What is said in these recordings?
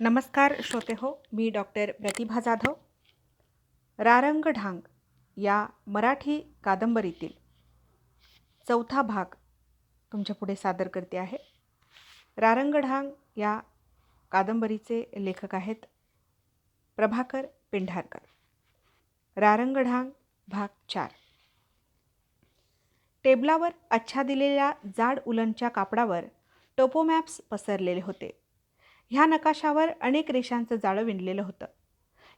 नमस्कार श्रोते हो मी डॉक्टर प्रतिभा जाधव. रारंग ढांग या मराठी कादंबरीतील चौथा भाग तुमच्यापुढे सादर करते आहे. रारंग ढांग या कादंबरीचे लेखक आहेत प्रभाकर पेंढारकर. रारंग ढांग भाग चार. टेबलावर अच्छा दिलेल्या जाड उलनच्या कापडावर टोपोमॅप्स पसरलेले होते. ह्या नकाशावर अनेक रेषांचं जाळं विणलेलं होतं.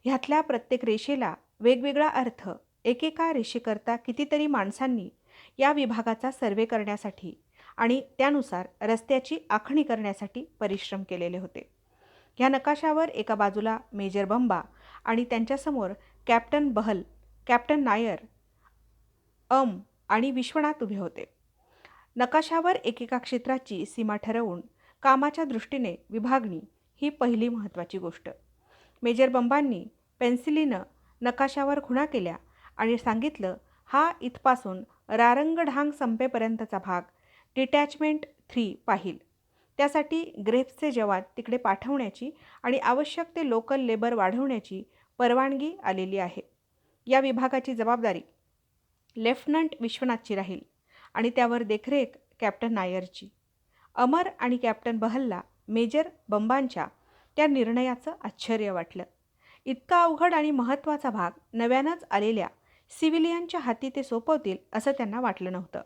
ह्यातल्या प्रत्येक रेषेला वेगवेगळा अर्थ एकेका रेषेकरता कितीतरी माणसांनी या विभागाचा सर्वे करण्यासाठी आणि त्यानुसार रस्त्याची आखणी करण्यासाठी परिश्रम केलेले होते. ह्या नकाशावर एका बाजूला मेजर बंबा आणि त्यांच्यासमोर कॅप्टन बहल कॅप्टन नायर अम आणि विश्वनाथ उभे होते. नकाशावर एकेका क्षेत्राची सीमा ठरवून कामाच्या दृष्टीने विभागणी ही पहिली महत्त्वाची गोष्ट. मेजर बंबांनी पेन्सिलीनं नकाशावर खुणा केल्या आणि सांगितलं हा इथपासून रारंगढांग संपेपर्यंतचा भाग डिटॅचमेंट थ्री पाहिल. त्यासाठी ग्रेप्सचे जवान तिकडे पाठवण्याची आणि आवश्यक ते लोकल लेबर वाढवण्याची परवानगी आलेली आहे. या विभागाची जबाबदारी लेफ्टनंट विश्वनाथची राहील आणि त्यावर देखरेख कॅप्टन नायरची. अमर आणि कॅप्टन बहलला मेजर बंबांच्या त्या निर्णयाचं आश्चर्य वाटलं. इतका अवघड आणि महत्त्वाचा भाग नव्यानंच आलेल्या सिव्हिलियनच्या हाती ते सोपवतील असं त्यांना वाटलं नव्हतं.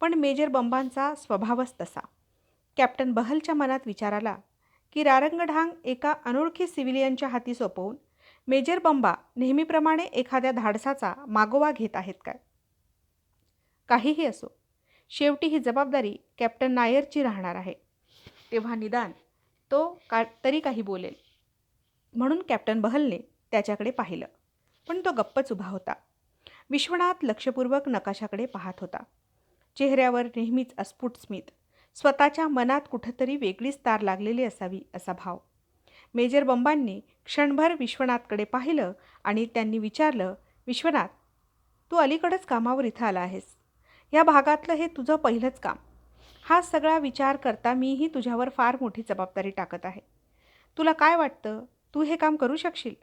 पण मेजर बंबांचा स्वभावच तसा. कॅप्टन बहलच्या मनात विचार आला की रारंगढांग एका अनोळखी सिव्हिलियनच्या हाती सोपवून मेजर बंबा नेहमीप्रमाणे एखाद्या धाडसाचा मागोवा घेत आहेत काय? काहीही असो शेवटी ही जबाबदारी कॅप्टन नायरची राहणार आहे. तेव्हा निदान तो का तरी काही बोलेल. म्हणून कॅप्टन बहलने त्याच्याकडे पाहिलं. पण तो गप्पच उभा होता. विश्वनाथ लक्षपूर्वक नकाशाकडे पाहत होता. चेहऱ्यावर नेहमीच अस्फुट स्मित. स्वतःच्या मनात कुठंतरी वेगळीच तार लागलेली असावी असा भाव. मेजर बंबांनी क्षणभर विश्वनाथकडे पाहिलं आणि त्यांनी विचारलं विश्वनाथ तू अलीकडंच कामावर इथं आला आहेस. या भागातलं हे तुझं पहिलंच काम. हा सगळा विचार करता मीही तुझ्यावर फार मोठी जबाबदारी टाकत आहे. तुला काय वाटतं? तू हे काम करू शकशील?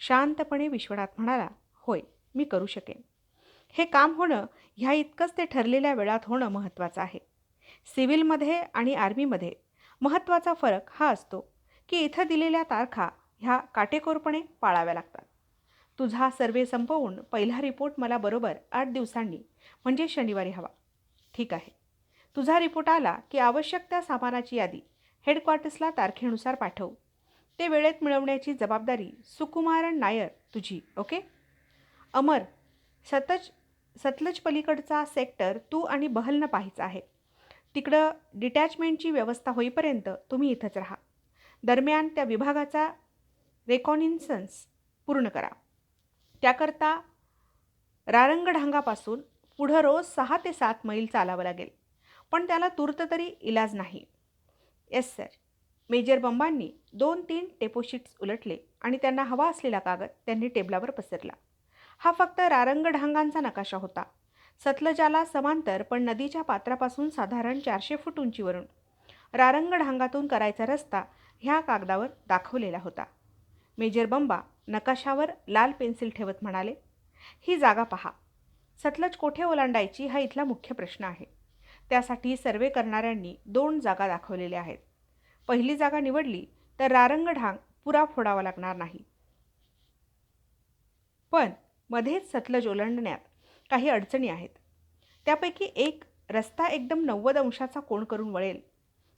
शांतपणे विश्वनाथ म्हणाला होय मी करू शकेन. हे काम होणं ह्या इतकंच ते ठरलेल्या वेळात होणं महत्त्वाचं आहे. सिव्हिलमध्ये आणि आर्मीमध्ये महत्त्वाचा फरक हा असतो की इथं दिलेल्या तारखा ह्या काटेकोरपणे पाळाव्या लागतात. तुझा सर्वे संपवून पहिला रिपोर्ट मला बरोबर आठ दिवसांनी म्हणजे शनिवारी हवा. ठीक आहे. तुझा रिपोर्ट आला की आवश्यक त्या सामानाची यादी हेडक्वार्टर्सला तारखेनुसार पाठव. ते वेळेत मिळवण्याची जबाबदारी सुकुमारन नायर तुझी ओके? अमर सतज सतलज पलीकडचा सेक्टर तू आणि बहलनं पाहायचा आहे. तिकडं डिटॅचमेंटची व्यवस्था होईपर्यंत तुम्ही इथंच राहा. दरम्यान त्या विभागाचा रेकॉनिन्सन्स पूर्ण करा. त्याकरता रारंगढांगापासून पुढं रोज सहा ते सात मैल चालावं लागेल. पण त्याला तूर्त तरी इलाज नाही. Yes sir. मेजर बंबांनी दोन तीन टेपोशीट्स उलटले आणि त्यांना हवा असलेला कागद त्यांनी टेबलावर पसरला. हा फक्त रारंगढांगांचा नकाशा होता. सतलजाला समांतर पण नदीच्या पात्रापासून साधारण चारशे फूट उंचीवरून रारंगढांगातून करायचा रस्ता ह्या कागदावर दाखवलेला होता. मेजर बंबा नकाशावर लाल पेन्सिल ठेवत म्हणाले ही जागा पहा. सतलज कोठे ओलांडायची हा इथला मुख्य प्रश्न आहे. त्यासाठी सर्वे करणाऱ्यांनी दोन जागा दाखवलेल्या आहेत. पहिली जागा निवडली तर रारंगढांग पुरा फोडावा लागणार नाही. पण मध्येच सतलज ओलांडण्यात काही अडचणी आहेत. त्यापैकी एक रस्ता एकदम नव्वद अंशाचा कोण करून वळेल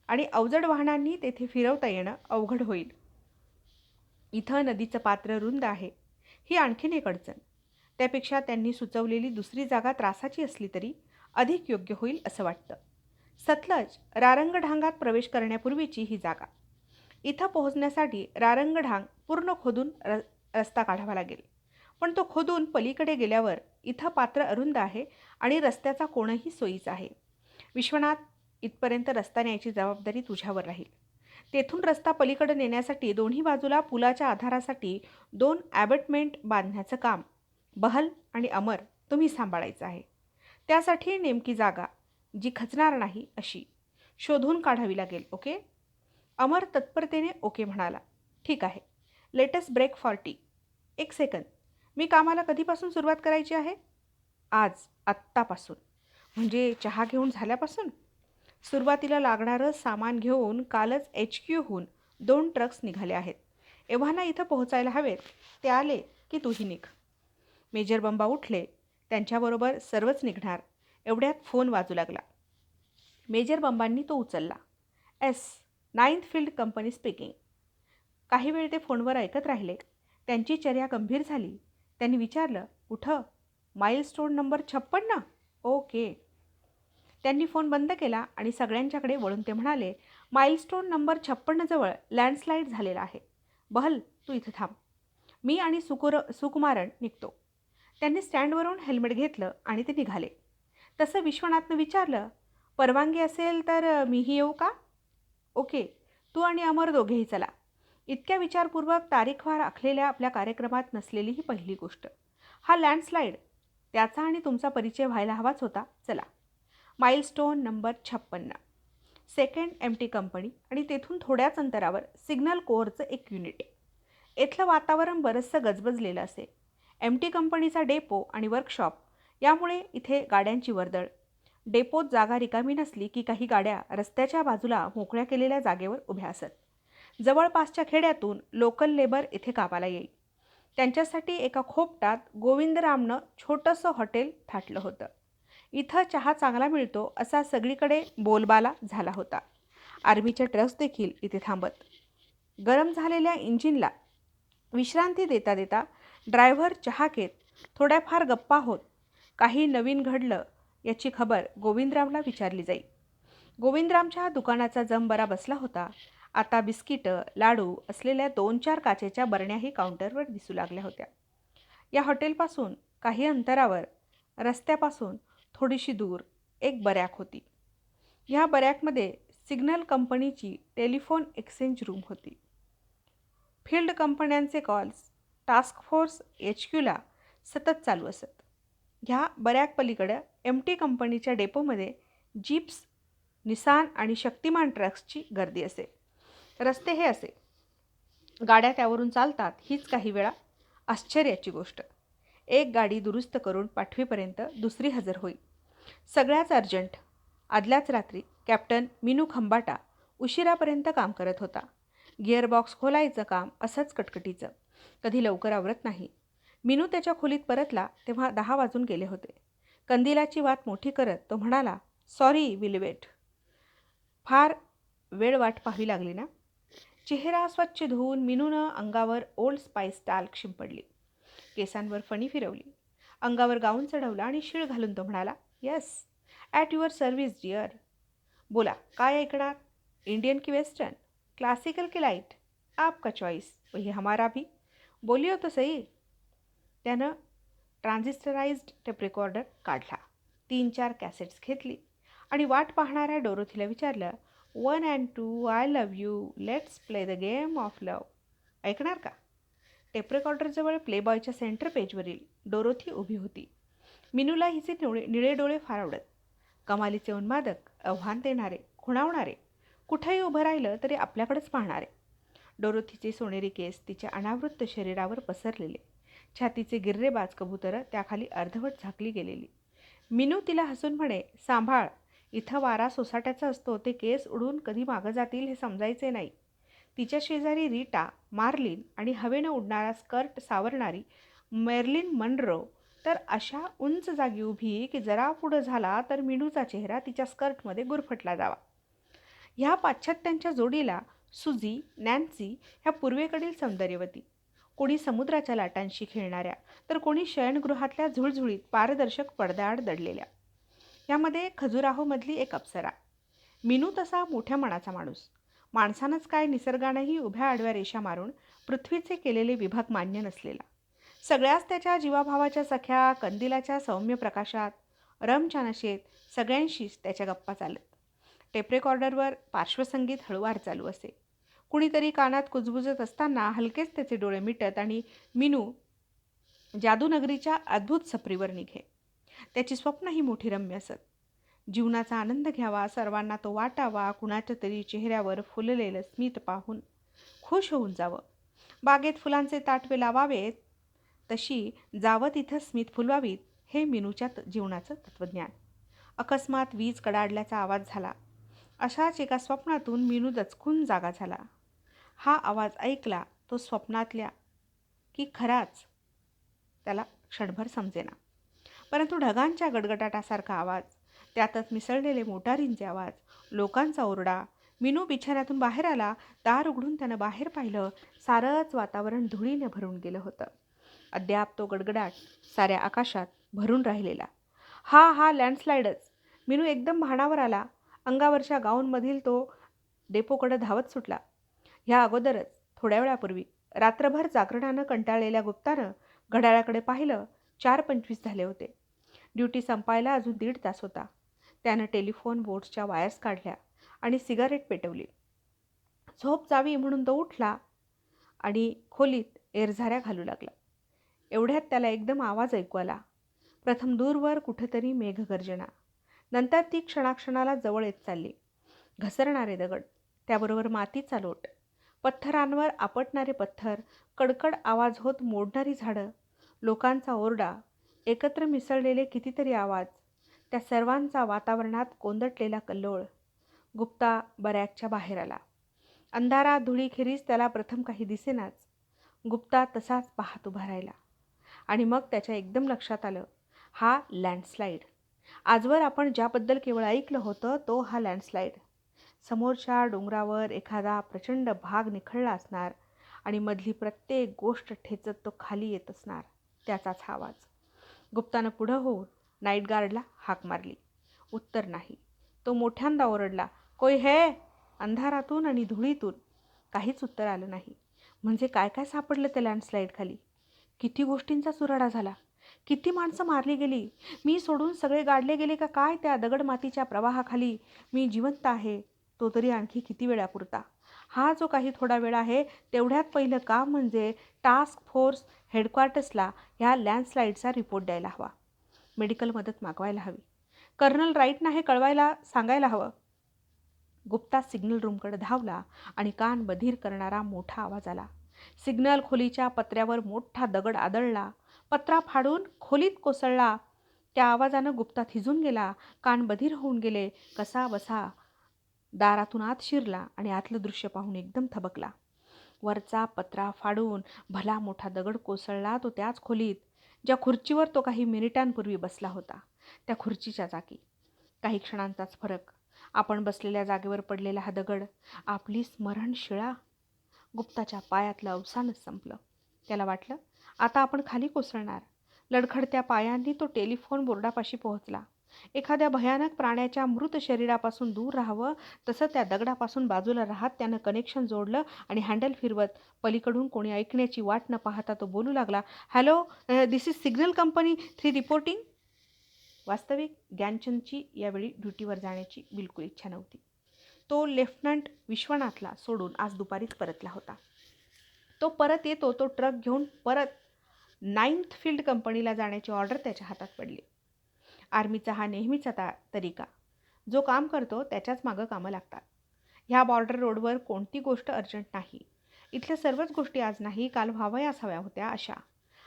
आणि अवजड वाहनांनी तेथे फिरवता येणं अवघड होईल. इथं नदीचं पात्र रुंद आहे. ही आणखीन एक अडचण. त्यापेक्षा त्यांनी सुचवलेली दुसरी जागा त्रासाची असली तरी अधिक योग्य होईल असं वाटतं. सतलज रारंगढांगात प्रवेश करण्यापूर्वीची ही जागा. इथं पोहोचण्यासाठी रारंगढांग पूर्ण खोदून र रस्ता काढावा लागेल. पण तो खोदून पलीकडे गेल्यावर इथं पात्र अरुंद आहे आणि रस्त्याचा कोणही सोयीचा आहे. विश्वनाथ इथपर्यंत रस्ता न्यायची जबाबदारी तुझ्यावर राहील. तेथून रस्ता पलीकडे नेण्यासाठी दोन्ही बाजूला पुलाच्या आधारासाठी दोन ॲबटमेंट बांधण्याचं काम. बहल आणि अमर तुम्ही सांभाळायचं आहे. त्यासाठी नेमकी जागा जी खचणार नाही अशी शोधून काढावी लागेल ओके? अमर तत्परतेने ओके म्हणाला. ठीक आहे. लेटेस्ट ब्रेक फॉर टी एक सेकंद मी कामाला कधीपासून सुरुवात करायची आहे? आज आत्तापासून. म्हणजे चहा घेऊन झाल्यापासून? सुरुवातीला लागणारं सामान घेऊन कालच एच क्यूहून दोन ट्रक्स निघाले आहेत. एव्हाना इथं पोहोचायला हवेत ते आले की तूही निघ. मेजर बंबा उठले त्यांच्याबरोबर सर्वच निघणार एवढ्यात फोन वाजू लागला. मेजर बंबांनी तो उचलला. S ninth field company speaking. काही वेळ ते फोनवर ऐकत राहिले. त्यांची चर्या गंभीर झाली. त्यांनी विचारलं कुठं माईलस्टोन नंबर छप्पन्न? ओके. त्यांनी फोन बंद केला आणि सगळ्यांच्याकडे वळून ते म्हणाले माईलस्टोन नंबर छप्पन्नजवळ लँडस्लाईड झालेला आहे. बहल तू इथं थांब. मी आणि सुकुर सुकुमारन निघतो. त्यांनी स्टँडवरून हेल्मेट घेतलं आणि ते निघाले. तसं विश्वनाथनं विचारलं परवानगी असेल तर मीही येऊ का? ओके तू आणि अमर दोघेही चला. इतक्या विचारपूर्वक तारीखवार आखलेल्या आपल्या कार्यक्रमात नसलेली ही पहिली गोष्ट. हा लँडस्लाईड त्याचा आणि तुमचा परिचय व्हायला हवाच होता. चला. माईलस्टोन नंबर छप्पन्न. सेकंड एम टी कंपनी आणि तेथून थोड्याच अंतरावर सिग्नल कोअरचं एक युनिट इथलं वातावरण बरंचसं गजबजलेलं असे एम टी कंपनीचा डेपो आणि वर्कशॉप यामुळे इथे गाड्यांची वर्दळ. डेपोत जागा रिकामी नसली की काही गाड्या रस्त्याच्या बाजूला मोकळ्या केलेल्या जागेवर उभ्या असत. जवळपासच्या खेड्यातून लोकल लेबर इथे कामाला येईल. त्यांच्यासाठी एका खोपटात गोविंदरामनं छोटंसं हॉटेल थाटलं होतं. इथं चहा चांगला मिळतो असा सगळीकडे बोलबाला झाला होता. आर्मीच्या ट्रक्स देखील इथे थांबत. गरम झालेल्या इंजिनला विश्रांती देता देता ड्रायव्हर चहा घेत थोड्याफार गप्पा होत काही नवीन घडलं याची खबर गोविंदरामला विचारली जाई. गोविंदरामच्या दुकानाचा जम बरा बसला होता. आता बिस्किटं लाडू असलेल्या दोन चार काचेच्या बरण्याही काउंटरवर दिसू लागल्या होत्या. या हॉटेलपासून काही अंतरावर रस्त्यापासून थोडीशी दूर एक बरॅक होती. ह्या बरॅकमध्ये सिग्नल कंपनीची टेलिफोन एक्सचेंज रूम होती. फील्ड कंपन्यांचे कॉल्स टास्क फोर्स एच क्यूला सतत चालू असत. ह्या बऱ्याक पलीकडं एम टी कंपनीच्या डेपोमध्ये जीप्स निसान आणि शक्तिमान ट्रक्सची गर्दी असे. रस्ते हे असे. गाड्या त्यावरून चालतात हीच काही वेळा आश्चर्याची गोष्ट. एक गाडी दुरुस्त करून पाठवीपर्यंत दुसरी हजर होईल सगळ्याच अर्जंट. आदल्याच रात्री कॅप्टन मिनू खंबाटा उशिरापर्यंत काम करत होता. गिअरबॉक्स खोलायचं काम असंच कटकटीचं. कधी लवकर आवरत नाही. मिनू त्याच्या खोलीत परतला तेव्हा दहा वाजून गेले होते. कंदिलाची वात मोठी करत तो म्हणाला सॉरी विलवेट. फार वेळ वाट पाहावी लागली ना? चेहरा स्वच्छ धुवून मिनूनं अंगावर ओल्ड स्पाइस टाल्क शिंपडली. केसांवर फणी फिरवली. अंगावर गाऊन चढवला आणि शिळ घालून तो म्हणाला yes at your service dear बोला काय ऐकणार? इंडियन की वेस्टर्न क्लासिकल की लाइट आपका चॉईस वही हमारा भी. बोलियो तो सही. त्यानं ट्रान्झिस्टराइज्ड टेप रेकॉर्डर काढला. तीन चार कॅसेट्स घेतली. आणि वाट पाहणाऱ्या डोरोथीला विचारलं one and two I love you let's play the game of love ऐकणार का? टेप रेकॉर्डरजवळ प्लेबॉयच्या सेंटर पेजवरील डोरोथी उभी होती. मिनूला हिचे निळे निळे डोळे फार आवडत. कमालीचे उन्मादक आव्हान देणारे खुणावणारे कुठेही उभं राहिलं तरी आपल्याकडेच पाहणारे. डोरोथीचे सोनेरी केस तिच्या अनावृत्त शरीरावर पसरलेले. छातीचे गिर्रेबाज कबुतरं त्याखाली अर्धवट झाकली गेलेली. मिनू तिला हसून म्हणे सांभाळ इथं वारा सोसाट्याचा असतो ते केस उडून कधी मागं जातील हे समजायचे नाही. तिच्या शेजारी रीटा मार्लिन आणि हवेनं उडणारा स्कर्ट सावरणारी मेर्लिन मनरो तर अशा उंच जागी उभी की जरा पुढं झाला तर मिनूचा चेहरा तिच्या स्कर्टमध्ये गुरफटला जावा. ह्या पाश्चात्यांच्या जोडीला सुजी नॅन्सी ह्या पूर्वेकडील सौंदर्यवती. कोणी समुद्राच्या लाटांशी खेळणाऱ्या तर कोणी शयनगृहातल्या झुळझुळीत पारदर्शक पडद्याआड दडलेल्या. यामध्ये खजुराहोमधली एक अप्सरा. मिनू तसा मोठ्या मनाचा माणूस. माणसानंच काय निसर्गानंही उभ्या आडव्या रेषा मारून पृथ्वीचे केलेले विभाग मान्य नसलेला. सगळ्याच त्याच्या जीवाभावाच्या सख्या कंदिलाच्या सौम्य प्रकाशात रमच्या नशेत सगळ्यांशीच त्याच्या गप्पा चालत. टेपरेकॉर्डरवर पार्श्वसंगीत हळूवार चालू असे. कुणीतरी कानात कुजबुजत असताना हलकेच त्याचे डोळे मिटत आणि मिनू जादूनगरीच्या अद्भुत सफरीवर निघे. त्याची स्वप्नही मोठी रम्य असत. जीवनाचा आनंद घ्यावा सर्वांना तो वाटावा कुणाच्या तरी चेहऱ्यावर फुललेलं स्मित पाहून खुश होऊन जावं. बागेत फुलांचे ताटवे लावावेत तशी जावं तिथं स्मित फुलवावीत हे मिनूच्या त- जीवनाचं तत्त्वज्ञान अकस्मात वीज कडाडल्याचा आवाज झाला. अशाच एका स्वप्नातून मिनू दचकून जागा झाला. हा आवाज ऐकला तो स्वप्नातल्या की खराच त्याला क्षणभर समजेना. परंतु ढगांच्या गडगडाटासारखा आवाज त्यातच मिसळलेले मोटारींचे आवाज लोकांचा ओरडा मिनू बिछाण्यातून बाहेर आला दार उघडून त्यानं बाहेर पाहिलं सारंच वातावरण धुळीने भरून गेलं होतं. अद्याप तो गडगडाट साऱ्या आकाशात भरून राहिलेला. हा हा लँडस्लाईडच मिनू एकदम भाणावर आला. अंगावरच्या गाऊनमधील तो डेपोकडे धावत सुटला. ह्या अगोदरच थोड्या वेळापूर्वी रात्रभर जागरणानं कंटाळलेल्या गुप्तानं घड्याळाकडे पाहिलं चार पंचवीस झाले होते. ड्युटी संपायला अजून दीड तास होता. त्यानं टेलिफोन बोर्ड्सच्या वायर्स काढल्या आणि सिगारेट पेटवली. झोप जावी म्हणून तो उठला आणि खोलीत एरझाऱ्या घालू लागला. एवढ्यात त्याला एकदम आवाज ऐकू आला. प्रथम दूरवर कुठेतरी मेघगर्जना. नंतर ती क्षणाक्षणाला जवळ येत चालली. घसरणारे दगड त्याबरोबर मातीचा लोट पत्थरांवर आपटणारे पत्थर कडकड आवाज होत मोडणारी झाडं लोकांचा ओरडा एकत्र मिसळलेले कितीतरी आवाज त्या सर्वांचा वातावरणात कोंदटलेला कल्लोळ. गुप्ता बऱ्याकच्या बाहेर आला. अंधारा धुळीखेरीज त्याला प्रथम काही दिसेनाच. गुप्ता तसाच पाहत उभा राहिला. आणि मग त्याच्या एकदम लक्षात आलं हा लँडस्लाईड आजवर आपण ज्याबद्दल केवळ ऐकलं होतं तो हा लँडस्लाईड समोरच्या डोंगरावर एखादा प्रचंड भाग निखळला असणार आणि मधली प्रत्येक गोष्ट ठेचत तो खाली येत असणार त्याचाच हा आवाज. गुप्तानं पुढं होऊन नाईट गार्डला हाक मारली. उत्तर नाही. तो मोठ्यांदा ओरडला कोय हे? अंधारातून आणि धुळीतून. काहीच उत्तर आलं नाही. म्हणजे काय काय सापडलं त्या लँडस्लाईड खाली? किती गोष्टींचा चुराडा झाला. किती माणसं मारली गेली. मी सोडून सगळे गाडले गेले का काय त्या दगडमातीच्या प्रवाहाखाली. मी जिवंत आहे. तो तरी आणखी किती वेळापुरता. हा जो काही थोडा वेळ आहे तेवढ्यात पहिलं काम म्हणजे टास्क फोर्स हेडक्वार्टर्सला ह्या लँडस्लाईडचा रिपोर्ट द्यायला हवा. मेडिकल मदत मागवायला हवी. कर्नल राईटना हे कळवायला सांगायला हवं. गुप्ता सिग्नल रूमकडे धावला आणि कान बधीर करणारा मोठा आवाज आला. सिग्नल खोलीच्या पत्र्यावर मोठा दगड आदळला. पत्रा फाडून खोलीत कोसळला. त्या आवाजानं गुप्ता थिजून गेला. कान बधीर होऊन गेले. कसा बसा दारातून आत शिरला आणि आतलं दृश्य पाहून एकदम थबकला. वरचा पत्रा फाडून भला मोठा दगड कोसळला तो त्याच खोलीत ज्या खुर्चीवर तो काही मिनिटांपूर्वी बसला होता. त्या खुर्चीच्या जागी. काही क्षणांचाच फरक. आपण बसलेल्या जागेवर पडलेला हा दगड. आपली स्मरणशिळा. गुप्ताच्या पायातलं अवसानच संपलं. त्याला वाटलं आता आपण खाली कोसळणार. लडखडत्या पायांनी तो टेलिफोन बोर्डापाशी पोहोचला. एखाद्या भयानक प्राण्याच्या मृत शरीरापासून दूर राहावं तसं त्या दगडापासून बाजूला राहत त्यानं कनेक्शन जोडलं आणि हँडल फिरवत पलीकडून कोणी ऐकण्याची वाट न पाहता तो बोलू लागला hello this is signal company three reporting वास्तविक ज्ञानचंदची यावेळी ड्युटीवर जाण्याची बिलकुल इच्छा नव्हती. तो लेफ्टनंट विश्वनाथला सोडून आज दुपारीच परतला होता. तो परत येतो तो ट्रक घेऊन परत नाईन्थ फील्ड कंपनीला जाण्याची ऑर्डर त्याच्या हातात पडली. आर्मीचा हा नेहमीचा ता तरीका. जो काम करतो त्याच्याच मागं कामं लागतात. ह्या बॉर्डर रोडवर कोणती गोष्ट अर्जंट नाही. इथल्या सर्वच गोष्टी आज नाही काल व्हावयास हव्या होत्या अशा.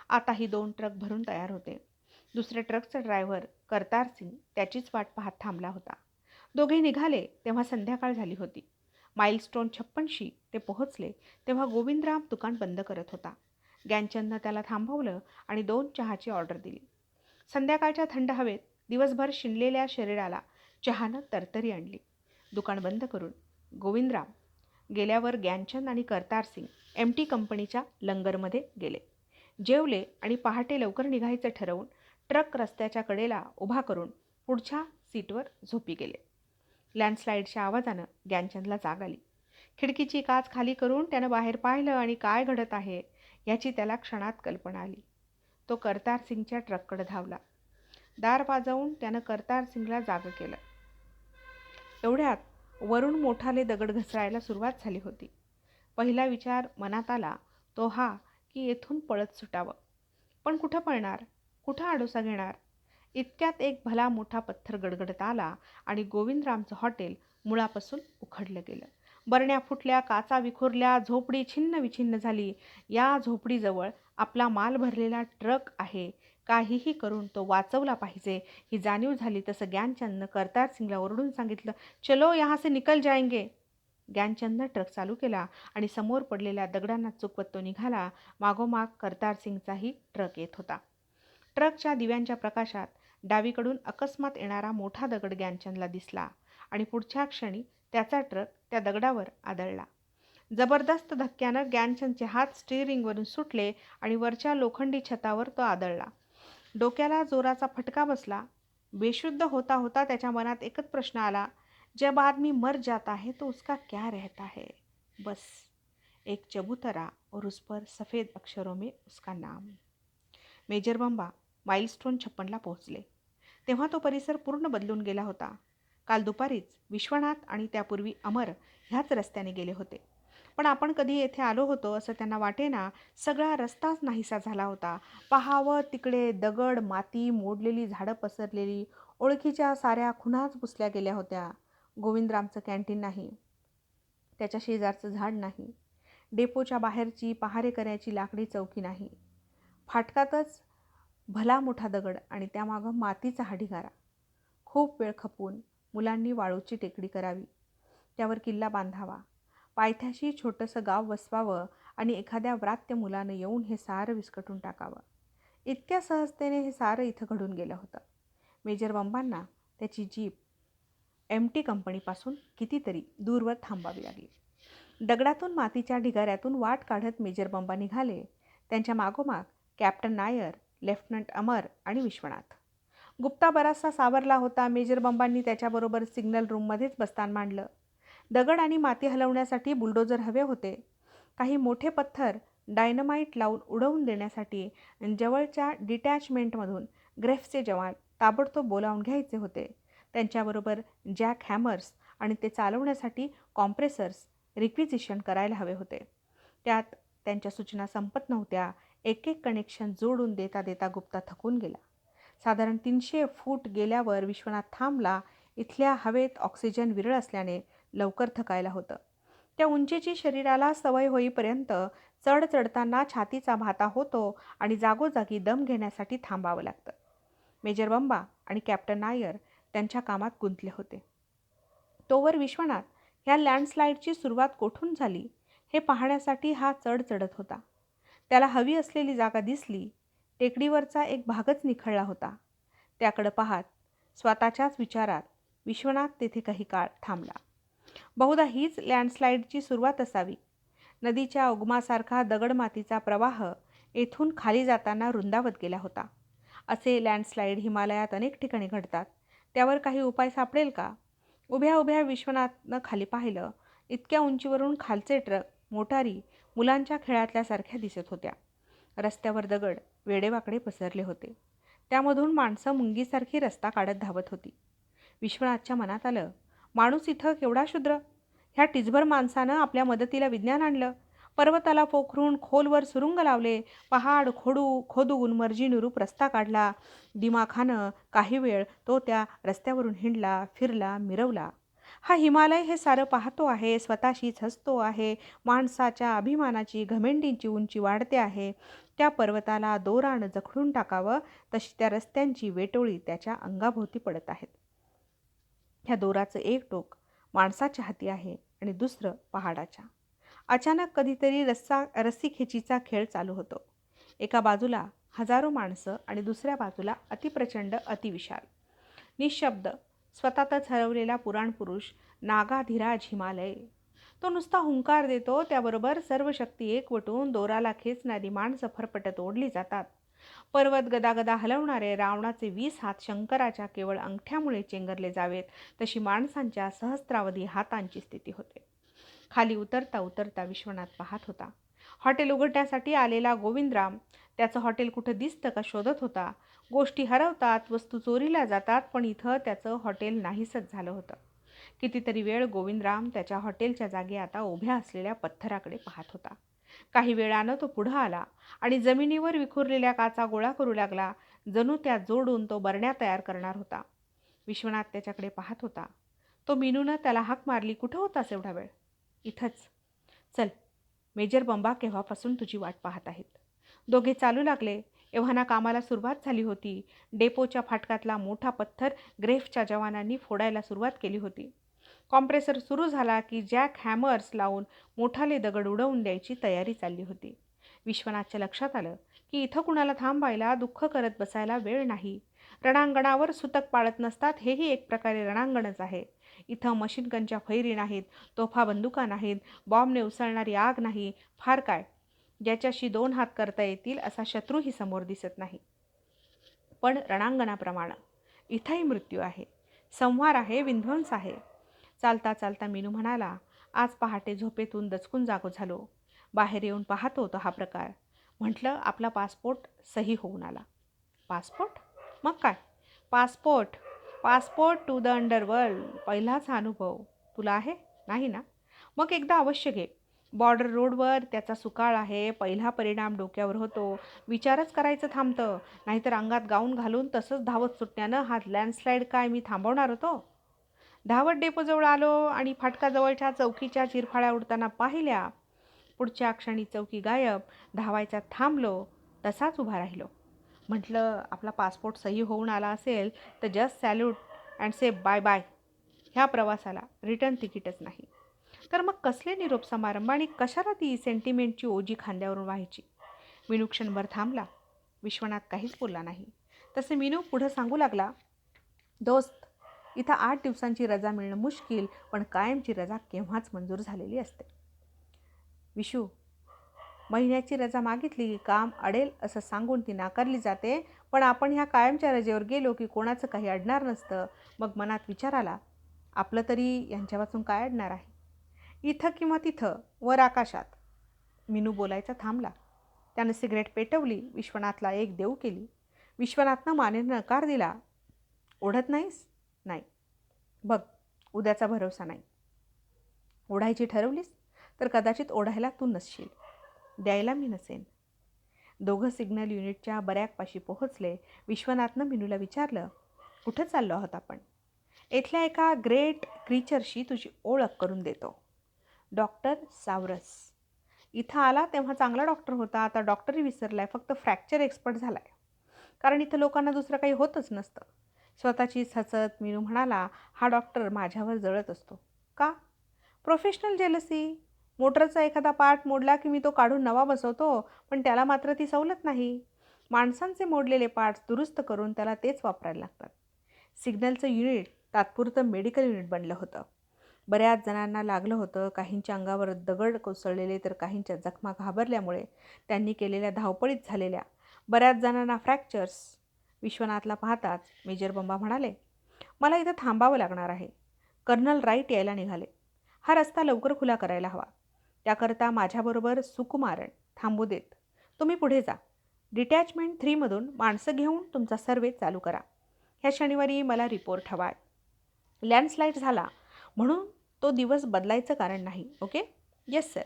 आताही दोन ट्रक भरून तयार होते. दुसऱ्या ट्रकचा ड्रायव्हर करतार सिंग त्याचीच वाट पाहत थांबला होता. दोघे निघाले तेव्हा संध्याकाळ झाली होती. माईलस्टोन छप्पनशी ते पोहोचले तेव्हा गोविंदराम दुकान बंद करत होता. ग्यानचंदनं त्याला थांबवलं आणि दोन चहाची ऑर्डर दिली. संध्याकाळच्या थंड हवेत दिवसभर शिणलेल्या शरीराला चहानं तरतरी आणली. दुकान बंद करून गोविंदराम गेल्यावर ग्यानचंद आणि करतार सिंग एम टी कंपनीच्या लंगरमध्ये गेले. जेवले आणि पहाटे लवकर निघायचं ठरवून ट्रक रस्त्याच्या कडेला उभा करून पुढच्या सीटवर झोपी गेले. लँडस्लाईडच्या आवाजानं ज्ञानचंदला जाग आली. खिडकीची काच खाली करून त्यानं बाहेर पाहिलं आणि काय घडत आहे याची त्याला क्षणात कल्पना आली. तो करतार सिंगच्या ट्रककडे धावला. दार वाजवून त्यानं करतार सिंगला जाग केलं. एवढ्यात वरून मोठाले दगड घसरायला सुरुवात झाली होती. पहिला विचार मनात आला तो हा की येथून पळत सुटावं. पण कुठं पळणार? कुठं आडोसा घेणार? इतक्यात एक भला मोठा पत्थर गडगडत आला आणि गोविंदरामचं हॉटेल मुळापासून उखडलं गेलं. बरण्या फुटल्या काचा विखुरल्या झोपडी छिन्न विछिन्न झाली. या झोपडीजवळ आपला माल भरलेला ट्रक आहे. काहीही करून तो वाचवला पाहिजे. ही जाणीव झाली तसं ज्ञानचंदनं करतार सिंगला ओरडून सांगितलं चलो यहाँ से निकल जाएंगे. ज्ञानचंदनं ट्रक चालू केला आणि समोर पडलेल्या दगडांना चुकवत तो निघाला. मागोमाग करतार सिंगचाही ट्रक येत होता. ट्रकच्या दिव्यांच्या प्रकाशात डावीकडून अकस्मात येणारा मोठा दगड ज्ञानचंदला दिसला आणि पुढच्या क्षणी त्याचा ट्रक त्या दगडावर आदळला. जबरदस्त धक्क्यानं ज्ञानचंदचे हात स्टिअरिंगवरून सुटले आणि वरच्या लोखंडी छतावर तो आदळला. डोक्याला जोराचा फटका बसला. बेशुद्ध होता होता त्याच्या मनात एकच प्रश्न आला जब आदमी मर जाता है तो उसका क्या रहता है? बस. एक चबूतरा और उस पर सफ़ेद अक्षरों में उसका नाम. मेजर बंबा माइलस्टोन छप्पनला पोहोचले. तेव्हा तो परिसर पूर्ण बदलून गेला होता. काल दुपारीच विश्वनाथ आणि त्यापूर्वी अमर ह्याच रस्त्याने गेले होते. पण आपण कधी येथे आलो होतो असं त्यांना वाटेना सगळा रस्ताच नाहीसा झाला होता. पहावं तिकडे दगड माती मोडलेली झाडं पसरलेली ओळखीच्या साऱ्या खुणाच पुसल्या गेल्या होत्या. गोविंदरामचं कॅन्टीन नाही. त्याच्या शेजारचं झाड नाही. डेपोच्या बाहेरची पहारेकऱ्याची लाकडी चौकी नाही. फाटकातच भला मोठा दगड आणि त्यामागं मातीचा हा ढिगारा खूप वेळ खपून मुलांनी वाळूची टेकडी करावी. त्यावर किल्ला बांधावा. पायथ्याशी छोटंसं गाव वसवावं आणि एखाद्या व्रात्य मुलानं येऊन हे सारं विस्कटून टाकावं. इतक्या सहजतेने हे सारं इथं घडून गेलं होतं. मेजर बंबांना त्याची जीप एम टी कंपनीपासून कितीतरी दूरवर थांबावी लागली. दगडातून मातीच्या ढिगाऱ्यातून वाट काढत मेजर बंबा निघाले. त्यांच्या मागोमाग कॅप्टन नायर लेफ्टनंट अमर आणि विश्वनाथ. गुप्ता बराचसा सावरला होता. मेजर बंबांनी त्याच्याबरोबर सिग्नल रूममध्येच बस्तान मांडलं. दगड आणि माती हलवण्यासाठी बुलडोजर हवे होते. काही मोठे पत्थर डायनमाईट लावून उडवून देण्यासाठी जवळच्या डिटॅचमेंटमधून ग्रेफचे जवान ताबडतोब बोलावून घ्यायचे होते. त्यांच्याबरोबर जॅक हॅमर्स आणि ते चालवण्यासाठी कॉम्प्रेसर्स रिक्विजिशन करायला हवे होते. त्यात त्यांच्या सूचना संपत नव्हत्या. एक एक कनेक्शन जोडून देता देता गुप्ता थकून गेला. साधारण तीनशे फूट गेल्यावर विश्वनाथ थांबला. इथल्या हवेत ऑक्सिजन विरळ असल्याने लवकर थकायला होतं. त्या उंचीची शरीराला सवय होईपर्यंत चढ चढताना छातीचा भाता होतो आणि जागोजागी दम घेण्यासाठी थांबावं लागतं. मेजर बंबा आणि कॅप्टन नायर त्यांच्या कामात गुंतले होते. तोवर विश्वनाथ ह्या लँडस्लाईडची सुरुवात कोठून झाली? हे पाहण्यासाठी हा चढ चढत होता. त्याला हवी असलेली जागा दिसली टेकडीवरचा एक भागच निखळला होता. त्याकडं पाहत स्वतःच्याच विचारात विश्वनाथ तेथे काही काळ थांबला. बहुधा हीच लँडस्लाईडची सुरुवात असावी. नदीच्या उगमासारखा दगडमातीचा प्रवाह येथून खाली जाताना रुंदावत गेला होता. असे लँडस्लाईड हिमालयात अनेक ठिकाणी घडतात. त्यावर काही उपाय सापडेल का? उभ्या उभ्या विश्वनाथनं खाली पाहिलं इतक्या उंचीवरून खालचे ट्रक मोटारी मुलांच्या खेळातल्यासारख्या दिसत होत्या. रस्त्यावर दगड वेडेवाकडे पसरले होते. त्यामधून माणसं मुंगीसारखी रस्ता काढत धावत होती. विश्वनाथच्या मनात आलं माणूस इथं केवढा शुद्र? ह्या टिचभर माणसानं आपल्या मदतीला विज्ञान आणलं. पर्वताला पोखरून खोलवर सुरुंग लावले पहाड खोडू खोदून मर्जीनुरूप रस्ता काढला. दिमाखानं काही वेळ तो त्या रस्त्यावरून हिंडला फिरला मिरवला. हा हिमालय हे सारं पाहतो आहे स्वतःशीच हसतो आहे माणसाच्या अभिमानाची घमेंडींची उंची वाढते आहे. त्या पर्वताला दोरानं जखडून टाकावं तशी त्या रस्त्यांची वेटोळी त्याच्या अंगाभोवती पडत आहेत. ह्या दोराचं एक टोक माणसाच्या हाती आहे आणि दुसरं पहाडाच्या. अचानक कधीतरी रस्सा रस्सी खेचीचा खेळ चालू होतो. एका बाजूला हजारो माणसं आणि दुसऱ्या बाजूला अतिप्रचंड अतिविशाल. निशब्द स्वतःतच हरवलेला पुराणपुरुष नागाधिराज हिमालय. तो नुसता हुंकार देतो त्याबरोबर सर्व शक्ती एकवटून दोराला खेचणारी माणसं फरफटत ओढली जातात. पर्वत गदागदा हलवणारे रावणाचे वीस हात शंकराच्या केवळ अंगठ्यामुळे चेंगरले जावेत तशी माणसांच्या सहस्त्रावधी हातांची स्थिती होते. खाली उतरता उतरता विश्वनाथ पाहत होता. हॉटेल उघडण्यासाठी आलेला गोविंदराम त्याचं हॉटेल कुठं दिसतं का शोधत होता गोष्टी हरवतात वस्तू चोरीला जातात पण इथं त्याचं हॉटेल नाहीसच झालं होतं. कितीतरी वेळ गोविंदराम त्याच्या हॉटेलच्या जागी आता उभ्या असलेल्या पत्थराकडे पाहत होता. काही वेळानं तो पुढं आला आणि जमिनीवर विखुरलेल्या काचा गोळा करू लागला. जणू त्या जोडून तो बरण्या तयार करणार होता. विश्वनाथ त्याच्याकडे पाहत होता. तो मिनूनं त्याला हाक मारली कुठं होतास एवढा वेळ? इथंच. चल मेजर बंबा केव्हापासून तुझी वाट पाहत आहेत? दोघे चालू लागले. एव्हाना कामाला सुरुवात झाली होती. डेपोच्या फाटकातला मोठा पत्थर ग्रेफच्या जवानांनी फोडायला सुरुवात केली होती. कॉम्प्रेसर सुरू झाला की जॅक हॅमर्स लावून मोठाले दगड उडवून द्यायची तयारी चालली होती. विश्वनाथच्या लक्षात आलं की इथं कुणाला थांबायला दुःख करत बसायला वेळ नाही. रणांगणावर सुतक पाळत नसतात हेही एक प्रकारे रणांगणच आहे. इथं मशीनगनच्या फैरी नाहीत तोफा बंदुका नाहीत बॉम्बने उसळणारी आग नाही फार काय? ज्याच्याशी दोन हात करता येतील असा शत्रूही समोर दिसत नाही. पण रणांगणाप्रमाणे इथंही मृत्यू आहे. संहार आहे विध्वंस आहे. चालता चालता मीनू म्हणाला आज पहाटे झोपेतून दचकून जागो झालो. बाहेर येऊन पाहतो तो हा प्रकार. म्हटलं आपला पासपोर्ट सही होऊन आला. पासपोर्ट? मग काय? Passport. Passport to the underworld. पहिलाच हा अनुभव. तुला आहे? नाही ना? मग एकदा अवश्य घे. बॉर्डर रोडवर त्याचा सुकाळ आहे पहिला परिणाम डोक्यावर होतो. विचारच करायचं थांबतं. नाहीतर अंगात गाऊन घालून तसंच धावत सुटण्यानं हा लँडस्लाईड काय मी थांबवणार होतो? धावत डेपोजवळ आलो आणि फाटकाजवळच्या चौकीच्या चिरफाळ्या उडताना पाहिल्या. पुढच्या क्षणी चौकी गायब धावायचा थांबलो तसाच उभा राहिलो. म्हटलं आपला पासपोर्ट सही होऊन आला असेल तर just salute and say bye bye ह्या प्रवासाला रिटर्न तिकीटच नाही. तर मग कसले निरोप समारंभ आणि कशाला ती सेंटिमेंटची ओजी खांद्यावरून व्हायची? मिनू क्षणभर थांबला. विश्वनाथ काहीच बोलला नाही. तसे मिनू पुढं सांगू लागला दोस्त इथं आठ दिवसांची रजा मिळणं मुश्किल पण कायमची रजा केव्हाच मंजूर झालेली असते? विशू महिन्याची रजा मागितली की काम अडेल असं सांगून ती नाकारली जाते पण आपण ह्या कायमच्या रजेवर गेलो की कोणाचं काही अडणार नसतं. मग मनात विचार आला आपलं तरी यांच्यापासून काय अडणार आहे? इथं किंवा तिथं वर आकाशात. मिनू बोलायचा थांबला. त्यानं सिगरेट पेटवली विश्वनाथला एक देऊ केली. विश्वनाथनं मानेनं नकार दिला. ओढत नाहीस? नाही. बघ उद्याचा भरोसा नाही. ओढायची ठरवलीस? तर कदाचित ओढायला तू नसशील. द्यायला मी नसेन. दोघं सिग्नल युनिटच्या बऱ्याकपाशी पोहोचले. विश्वनाथनं मिनूला विचारलं कुठं चाललो आहोत आपण? इथल्या एका ग्रेट क्रीचरशी तुझी ओळख करून देतो. डॉक्टर सावरस. इथं आला तेव्हा चांगला डॉक्टर होता. आता डॉक्टरही विसरला आहे फक्त फ्रॅक्चर एक्सपर्ट झाला आहे कारण इथं लोकांना दुसरं काही होतच नसतं. स्वतःचीच हसत मिनू म्हणाला हा डॉक्टर माझ्यावर जळत असतो. का? प्रोफेशनल जेलसी मोटरचा एखादा पार्ट मोडला की मी तो काढून नवा बसवतो पण त्याला मात्र ती सवलत नाही. माणसांचे मोडलेले पार्ट्स दुरुस्त करून त्याला तेच वापरायला लागतात. सिग्नलचं युनिट तात्पुरतं मेडिकल युनिट बनलं होतं. बऱ्याच जणांना लागलं होतं. काहींच्या अंगावर दगड कोसळलेले तर काहींच्या जखमा घाबरल्यामुळे त्यांनी केलेल्या धावपळीत झालेल्या बऱ्याच जणांना फ्रॅक्चर्स विश्वनाथला पाहताच मेजर बंबा म्हणाले मला इथं थांबावं लागणार आहे. कर्नल राईट यायला निघाले. हा रस्ता लवकर खुला करायला हवा. त्याकरता माझ्याबरोबर सुकुमारण थांबू देत. तुम्ही पुढे जा. डिटॅचमेंट थ्रीमधून माणसं घेऊन तुमचा सर्वे चालू करा. ह्या शनिवारी मला रिपोर्ट हवा आहे लँडस्लाईड झाला. म्हणून तो दिवस बदलायचं कारण नाही ओके? येस सर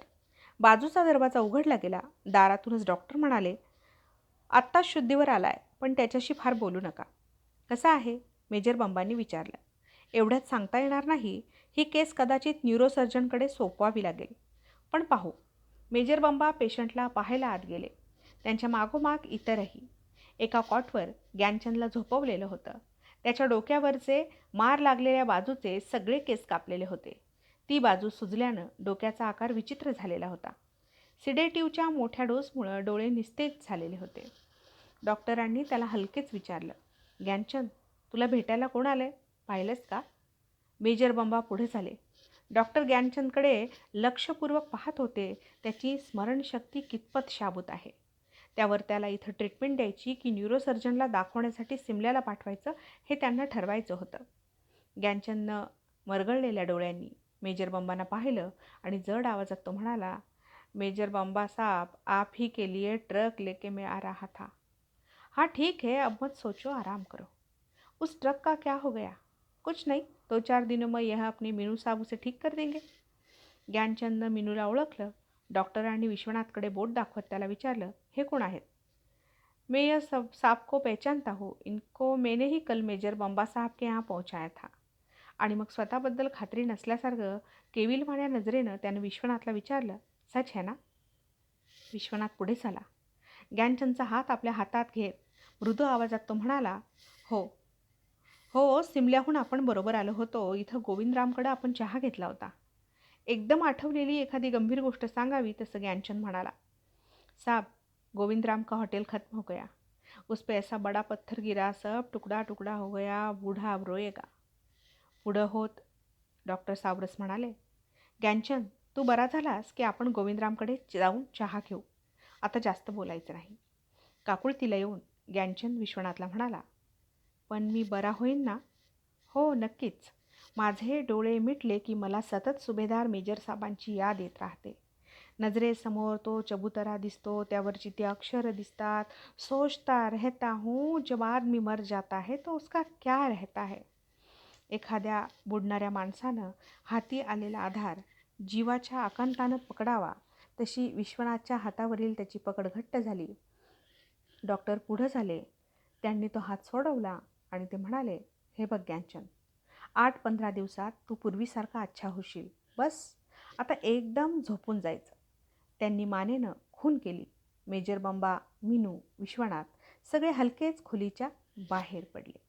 बाजूचा दरवाजा उघडला गेला. दारातूनच डॉक्टर म्हणाले आत्ताच शुद्धीवर आला आहे पण त्याच्याशी फार बोलू नका. कसा आहे? मेजर बंबांनी विचारलं. एवढ्यात सांगता येणार नाही. ही केस कदाचित न्यूरोसर्जनकडे सोपवावी लागेल. पण पाहू. मेजर बंबा पेशंटला पाहायला आत गेले. त्यांच्या मागोमाग इतरही. एका कॉटवर ग्यानचंदला झोपवलेलं होतं. त्याच्या डोक्यावरचे मार लागलेल्या बाजूचे सगळे केस कापलेले होते. ती बाजू सुजल्यानं डोक्याचा आकार विचित्र झालेला होता. सिडेटिव्हच्या मोठ्या डोसमुळं डोळे निस्तेज झालेले होते. डॉक्टरांनी त्याला हलकेच विचारलं ज्ञानचंद तुला भेटायला कोण आलं आहे पाहिलंस का? मेजर बंबा पुढे झाले. डॉक्टर ज्ञानचंदकडे लक्षपूर्वक पाहत होते. त्याची स्मरणशक्ती कितपत शाबूत आहे. त्यावर त्याला इथं ट्रीटमेंट द्यायची की न्यूरोसर्जनला दाखवण्यासाठी सिमल्याला पाठवायचं हे त्यांना ठरवायचं होतं. ज्ञानचंदनं मरगळलेल्या डोळ्यांनी मेजर बंबांना पाहिलं आणि जड आवाजात तो म्हणाला मेजर बंबा साहब आप ही के लिए ट्रक लेके मैं आ रहा था. हाँ ठीक है अब मत सोचो आराम करो. उस ट्रक का क्या हो गया? कुछ नहीं दो चार दिनों में यह अपने मीनू साहब उसे ठीक कर देंगे. ज्ञानचंदनं मीनूला ओळखलं डॉक्टरांनी विश्वनाथकडे बोट दाखवत त्याला विचारलं हे कोण आहेत? मैं यह सब साप को पहचानता हूँ. इनको मैंने ही कल मेजर बम्बा साहब के यहाँ पोहोचाया था. आणि मग स्वतःबद्दल खात्री नसल्यासारखं केविलवाण्या नजरेनं त्यानं विश्वनाथला विचारलं सच है ना? विश्वनाथ पुढे झाला ज्ञानचंदचा हात आपल्या हातात घेत मृदू आवाजात तो म्हणाला हो. हो सिमल्याहून आपण बरोबर आलो होतो. इथं गोविंदरामकडं आपण चहा घेतला होता. एकदम आठवलेली एखादी गंभीर गोष्ट सांगावी तसं ज्ञानचंद म्हणाला साहब गोविंदराम का होटल खत्म हो गया? उस पे ऐसा बड़ा पत्थर गिरा सब टुकड़ा टुकड़ा हो गया बुढा अब रोएगा। पुढं होत डॉक्टर सावरस म्हणाले. ज्ञानचंद तू बरा झालास की आपण गोविंदरामकडे जाऊन चहा घेऊ. आता जास्त बोलायचं नाही. काकुळतीला येऊन ज्ञानचंद विश्वनाथला म्हणाला पण मी बरा होईन ना? हो नक्कीच. माझे डोळे मिटले की मला सतत सुभेदार मेजर साहेबांची याद येत राहते. नजरेसमोर तो चबुतरा दिसतो त्यावरची ती अक्षरं दिसतात. सोचता रहता हूँ जब आदमी मर जाता है तो उसका क्या रहता है? एखाद्या बुडणाऱ्या माणसानं हाती आलेला आधार जीवाच्या आकांतानं पकडावा तशी विश्वनाथच्या हातावरील त्याची पकड घट्ट झाली. डॉक्टर पुढं झाले. त्यांनी तो हात सोडवला आणि ते म्हणाले हे बघ ज्ञानचंद आठ पंधरा दिवसात तू पूर्वीसारखा अच्छा होशील. बस. आता एकदम झोपून जायचं. त्यांनी मानेनं खून केली. मेजर बंबा मिनू विश्वनाथ सगळे हलकेच खोलीच्या बाहेर पडले.